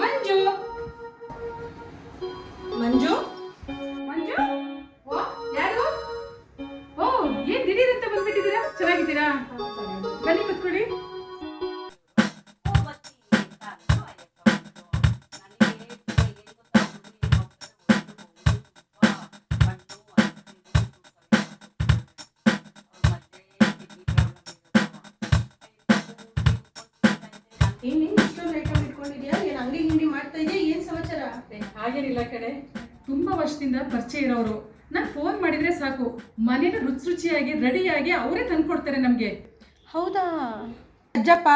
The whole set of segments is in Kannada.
ಮಂಜು? ಮಂಜು? ಮಂಜು? ಓ ಯಾರು? ಓ ಏನ್ ದಿಢೀರಂತ ಬಂದ್ಬಿಟ್ಟಿದ್ದೀರಾ? ಚೆನ್ನಾಗಿದ್ದೀರಾ? ಬನ್ನಿ ಕುತ್ಕೊಳ್ಳಿ. ಹಾಗೇನಿಲ್ಲ ಕಡೆ ತುಂಬಾ ವರ್ಷದಿಂದ ಪರಿಚಯ ಇರೋರು. ನಾನು ಫೋನ್ ಮಾಡಿದ್ರೆ ಸಾಕು. ಮನೇನ ರುಚಿ ರುಚಿಯಾಗಿ ರೆಡಿಯಾಗಿ ಅವರೇ ತಂದ್ಕೊಡ್ತಾರೆ ನಮಗೆ. ಹೌದಾ? ಅಜ್ಜಪ್ಪ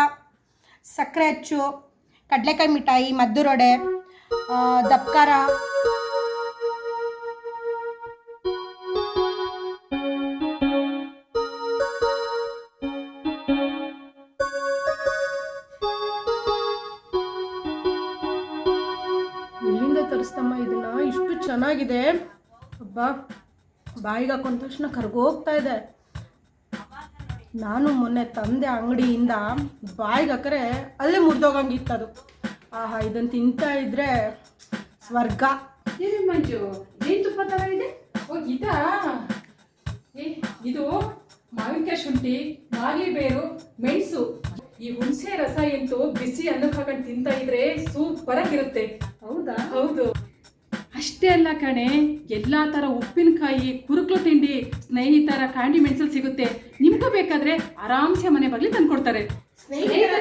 ಸಕ್ಕರೆ ಅಚ್ಚು, ಕಡಲೆಕಾಯಿ ಮಿಠಾಯಿ ಮದ್ದೂರೊಡೆ ದಪ್ಕಾರ. ತರಿಸ್ತಮ್ಮ, ಇದನ್ನ ಇಷ್ಟು ಚೆನ್ನಾಗಿದೆ. ಅಬ್ಬಾ, ಬಾಯಿಗೆ ಹಾಕೊಂಡ ತಕ್ಷಣ ಕರ್ಗೋಗ್ತಾ ಇದೆ. ನಾನು ಮೊನ್ನೆ ತಂದೆ ಅಂಗಡಿಯಿಂದ ಬಾಯಿಗೆ ಹಾಕರೆ ಅಲ್ಲೇ ಮುರಿದೋಗಂಗಿತ್ತು ಅದು. ಆಹಾ ಇದನ್ನು ತಿಂತಾ ಇದ್ರೆ ಸ್ವರ್ಗ. ಮಂಜು ಮಂಜು ಜೇನುತುಪ್ಪ ಥರ ಇದೆ? ಓ ಇದಾ ಇದು ಮಾವಿನಕಾಯಿ ಶುಂಠಿ ಮಾಲಿ ಬೇರು ಮೆಣಸು ಈ ಹುಣಸೆ ರಸ ಎಂತೂ ಬಿಸಿ ಅನ್ನಕ್ಕೆ ಹಾಕೊಂಡು ತಿಂತಾ ಇದ್ರೆ ಸೂಪರ್ ಆಗಿರುತ್ತೆ. ಹೌದಾ? ಹೌದು. ಅಷ್ಟೇ ಅಲ್ಲ ಕಣೆ ಎಲ್ಲಾ ತರ ಉಪ್ಪಿನಕಾಯಿ ಕುರುಕ್ಲು ತಿಂಡಿ ಸ್ನೇಹಿತರ ಕ್ಯಾಂಡಿ ಮೆಣಸಲ್ಲಿ ಸಿಗುತ್ತೆ. ನಿಮ್ಗೂ ಬೇಕಾದ್ರೆ ಆರಾಮ್ಸೆ ಮನೆ ಬರ್ಲಿ ತಂದ್ಕೊಡ್ತಾರೆ. ಸ್ನೇಹಿತರ